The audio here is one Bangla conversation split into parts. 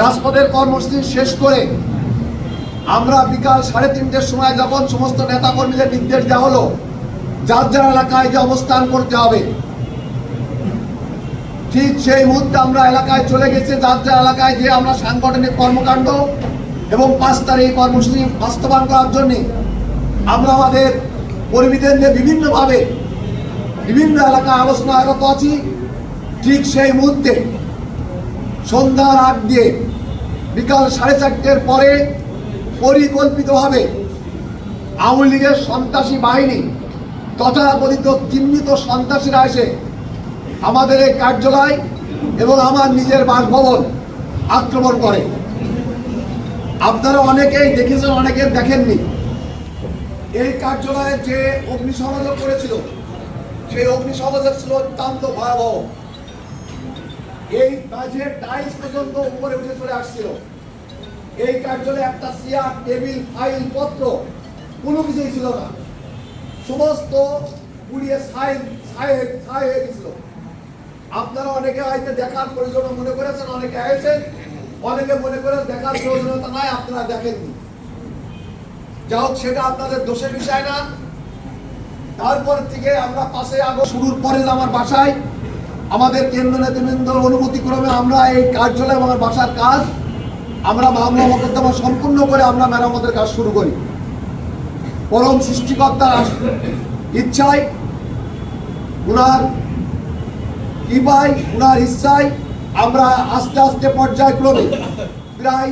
রাজপথের কর্মসূচি শেষ করে আমরা বিকাল সাড়ে তিনটের সময় যখন সমস্ত নেতা কর্মীদের নির্দেশ দেওয়া হলো, যার যার এলাকায় যে অবস্থান করতে হবে। ঠিক সেই মুহূর্তে আমরা এলাকায় চলে গেছি, যার যার এলাকায় যে আমরা সাংগঠনিক কর্মকাণ্ড এবং পাঁচ তারিখ কর্মসূচি বাস্তবায়ন করার জন্য আমরা আমাদের কর্মীদের নিয়ে বিভিন্নভাবে বিভিন্ন এলাকায় আলোচনা আগত আছি। ঠিক সেই মুহূর্তে সন্ধ্যার আগ দিয়ে বিকাল সাড়ে চারটের পরে পরিকল্পিতভাবে আওয়ামী লীগের সন্ত্রাসী বাহিনী তথাকথিত চিহ্নিত সন্ত্রাসীরা এসে আমাদের এই কার্যালয় এবং আমার নিজের বাসভবন আক্রমণ করে। আপনারা অনেকেই দেখেছেন, অনেকে দেখেননি। এই কার্যালয়ে যে অগ্নিসংযোগ করেছিল, সেই অগ্নিসংযোগ ছিল অত্যন্ত ভয়াবহ। এই কাজের টাইলস পর্যন্ত উপরে উঠে চলে আসছিল। এই কার্যালয়ে একটা চেয়ার, টেবিল, ফাইল, পত্র, কোনো কিছুই ছিল না। সমস্ত পুড়িয়ে ছাই ছাই ছাই হয়ে গেছিল। আপনারা অনেকে হয়তো দেখার প্রয়োজন মনে করেছেন, অনেকে এসেছেন অনেকে মনে করে দেখার প্রয়োজনীয়তা নাই, আপনারা দেখেননি। যা হোক, সেটা আপনাদের দোষের বিষয় না। তারপর থেকে আমরা পাশে আগো শুরুর পরে আমার বাসায় আমাদের কেন্দ্র নেতৃবৃন্দ অনুমতি ক্রমে আমরা এই কার্যালয় এবং বাসার কাজ আমরা মামলা মোকদ্দমা সম্পূর্ণ করে আমরা মেরামতের কাজ শুরু করি। পরম সৃষ্টিকর্তার ইচ্ছায়, উনার কৃপায়, উনার ইচ্ছায় আমরা আস্তে আস্তে পর্যায়ক্রমে প্রায়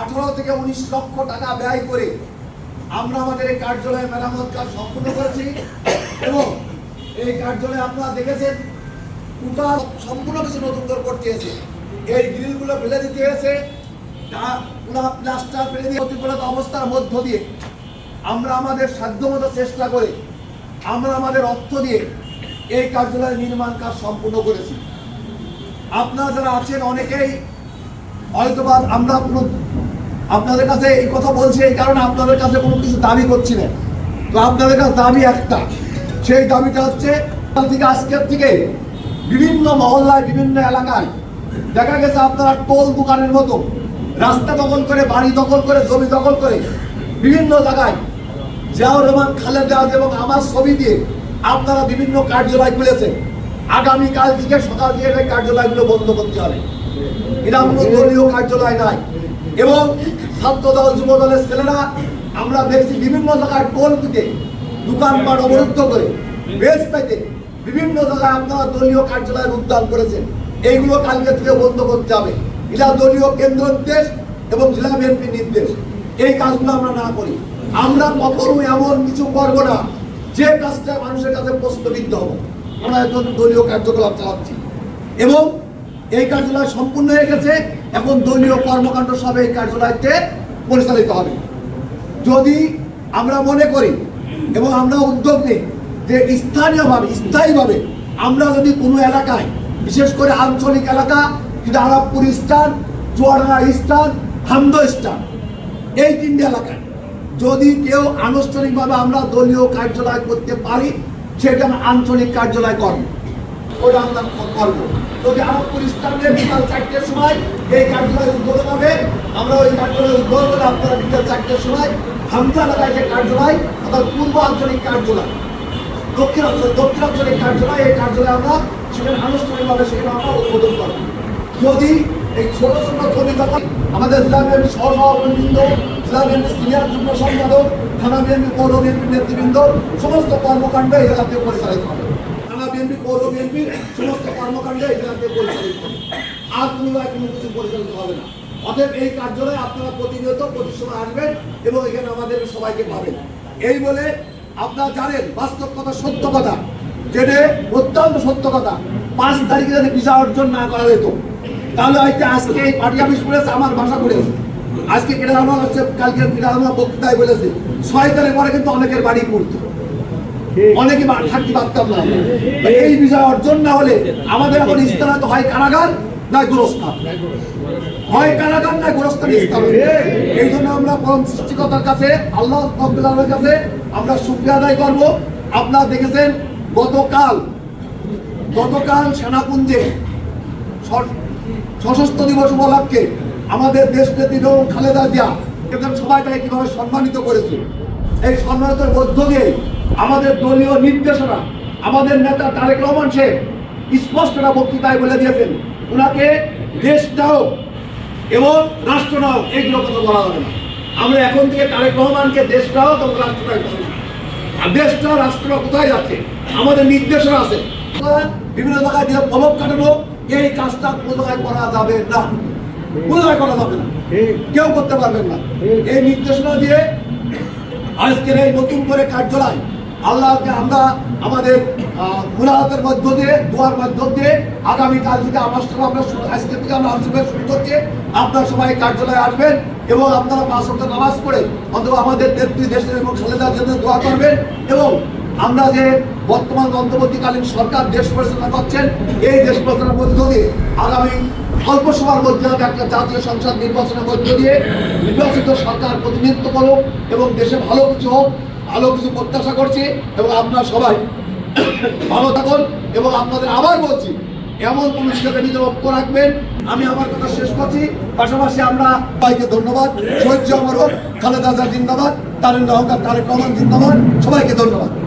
আঠারো থেকে উনিশ লক্ষ টাকা ব্যয় করে আমরা আমাদের এই কার্যালয়ে মেরামত কাজ সম্পূর্ণ করেছি এবং এই কার্যালয়ে আপনারা দেখেছেন টোটাল সম্পূর্ণ কিছু নতুন করে করতে হয়েছে এই গ্রিলগুলো ফেলে দিতে হয়েছে। প্লাস্টার ফেলে দিয়ে প্রতিকূলত অবস্থার মধ্য দিয়ে আমরা আমাদের সাধ্যমতো চেষ্টা করে, আমরা আমাদের অর্থ দিয়ে এই কার্যালয়ের নির্মাণ কাজ সম্পূর্ণ করেছি। আপনারা যারা আছেন অনেকেই, হয়তোবা আমরা কোনো, আপনাদের কাছে এই কথা বলছি এই কারণে আপনাদের কাছে কোনো কিছু দাবি করছি না। তো আপনাদের কাছে দাবি একটা, সেই দাবিটা হচ্ছে আজকের থেকে বিভিন্ন মহল্লায়, বিভিন্ন এলাকায় দেখা গেছে আপনারা টোল দোকানের মতো, রাস্তা দখল করে, বাড়ি দখল করে, জমি দখল করে বিভিন্ন জায়গায় জিয়াউর রহমান, খালেদা আজ এবং আমার ছবি দিয়ে আপনারা বিভিন্ন কার্যালয় খুলেছেন। আগামীকাল থেকে সকাল থেকে এই কার্যালয়গুলো বন্ধ করতে হবে। এটা কোনো দলীয় কার্যালয় নাই এবং ছাত্র দল যুব দলের ছেলেরা, আমরা দেখছি বিভিন্ন জায়গায় টোল দিতে দোকানপাট অবরুদ্ধ করে, বেশ পেতে বিভিন্ন জায়গায় আপনারা দলীয় কার্যালয়ের উদ্যান করেছেন। এইগুলো কালকে থেকে বন্ধ করতে হবে। এটা দলীয় কেন্দ্র নির্দেশ এবং জেলা বিএনপির নির্দেশ। এই কাজগুলো আমরা না করি। আমরা কখনো এমন কিছু করব না। যে কাজটা মানুষের কাছে প্রশ্নবিদ্ধ হব। আমরা এখন দলীয় কার্যকলাপ চালাচ্ছি। এবং এই কার্যালয় সম্পূর্ণ হয়ে গেছে। এখন দলীয় কর্মকাণ্ড সব এই কার্যালয়তে পরিচালিত হবে। যদি আমরা মনে করি এবং আমরা উদ্যোগ নিই যে স্থানীয়ভাবে, স্থায়ীভাবে আমরা যদি কোনো এলাকায়, বিশেষ করে আঞ্চলিক এলাকা যেটা আরবপুর স্থান চুয়াডাঙ্গা স্থান হামদ স্থান এই তিনটি এলাকায় যদি কেউ আনুষ্ঠানিকভাবে আমরা দলীয় কার্যালয় করতে পারি, সেটা আঞ্চলিক কার্যালয় করব। ওটা আমরা করব। যদি আরবপুর স্থানে বিকাল চারটের সময় এই কার্যালয় উদ্বোধন হবে, আমরা ওই কার্যালয় উদ্বোধন করে আপনারা বিকাল চারটের সময় হামজা এলাকায় যে কার্যালয়, অর্থাৎ পূর্ব আঞ্চলিক কার্যালয় দক্ষিণ অঞ্চল দক্ষিণ আঞ্চলিক কার্যালয়, এই কার্যালয় আমরা সেখানে আনুষ্ঠানিকভাবে সেখানে আমরা উদ্বোধন করব। যদি এই ছোট ছোট দখল আমাদের জেলা বিএনপি সহসভাপতিবৃন্দ, জেলা বিএনপি সিনিয়র যুগ্ম সম্পাদক, থানা বিএনপি পৌর বিএনপি নেতৃবৃন্দ, সমস্ত কর্মকাণ্ড এই জেলাতে পরিচালিত হবে। থানা বিএনপি, পৌর বিএনপির সমস্ত কর্মকাণ্ড এই জেলাতে পরিচালিত হবে। আর কোনো কোনো কিছু পরিচালিত হবে না। অতএব এই কার্যালয়ে আপনারা প্রতিনিয়ত প্রতি সময় আসবেন এবং এখানে আমাদের সবাইকে পাবেন। এই বলে আপনারা জানেন বাস্তব কথা সত্য কথা। যেটা অত্যন্ত সত্য কথা পাঁচ তারিখে যদি ভিসা অর্জন না করা যেত। তাহলে হয়তো আজকে এই পার্টি অফিস করেছে আমার ভাষা করেছে। আজকে রহমান হচ্ছে কালকে রহমান বক্তৃতায় বলেছে। ছয় তারিখ পরে কিন্তু অনেকের বাড়ি পড়তো। অনেকে থাকতে পারতাম না এই বিষয় অর্জন না হলে আমাদের এখন ইস্তারা তো হয় কারাগার না গোরস্থান হয় কারাগার না গোরস্থান ইস্তার এই জন্য আমরা পরম সৃষ্টিকতার কাছে, আল্লাহ রব্বুল কাছে আমরা শুক্রিয়া আদায় করব। আপনারা দেখেছেন, গতকাল গতকাল সেনাপুঞ্জে সশস্ত্র দিবস উপলক্ষে আমাদের দেশ নেত্রী বেগম খালেদা জিয়া এদের সবাই তাকে কীভাবে সম্মানিত করেছে। এই সম্মানিতের মধ্য দিয়ে আমাদের দলীয় নির্দেশনা, আমাদের নেতা তারেক রহমান শেখ স্পষ্ট একটা বক্তৃতায় বলে দিয়েছেন ওনাকে দেশ নাও এবং রাষ্ট্র নাও এইগুলো কথা বলা হবে না। আমরা এখন থেকে তারেক রহমানকে দেশ নাও এবং রাষ্ট্র নাও বলব। আর দেশটা রাষ্ট্র কোথায় যাচ্ছে? আমাদের নির্দেশনা আছে। বিভিন্ন জায়গায় দিয়ে প্রভাব কাটানো এই কাজটা জায়গায় করা যাবে না। জায়গায় করা যাবে না। কেউ করতে পারবেন না। এই নির্দেশনা দিয়ে আজকের এই নতুন করে কার্যালয়, আল্লাহকে আমরা আমাদের মুরাহাতের মধ্য দিয়ে, দোয়ার মধ্য দিয়ে আগামীকাল থেকে আমার সঙ্গে আমরা আজকে থেকে আমরা আলোচনা শুরু করছি। আপনারা সবাই কার্যালয়ে আসবেন এবং আপনারা পাঁচ ওয়াক্ত নামাজ পড়ে অন্তত আমাদের নেত্রী, দেশের এবং খালেদার জন্য দোয়া করবেন এবং আমরা যে বর্তমান অন্তর্বর্তীকালীন সরকার দেশ পরিচালনা করছেন, এই দেশ পরিচালনার মধ্য দিয়ে আগামী অল্প সময়ের মধ্যে একটা জাতীয় সংসদ নির্বাচনের মধ্য দিয়ে নির্বাচিত সরকার প্রতিনিধিত্ব করুক এবং দেশে ভালো কিছু হোক, ভালো কিছু প্রত্যাশা করছি এবং আপনারা সবাই ভালো থাকুন এবং আপনাদের আবার বলছি, এমন পুলিশকে নিজের লক্ষ্য রাখবেন। আমি আমার কথা শেষ করছি। পাশাপাশি আমরা সবাইকে ধন্যবাদ। সৈর্য অমর খালেদা জিন্দাবাদ তারেন রহমান, তারেক রহমান জিন্দাবাদ। সবাইকে ধন্যবাদ।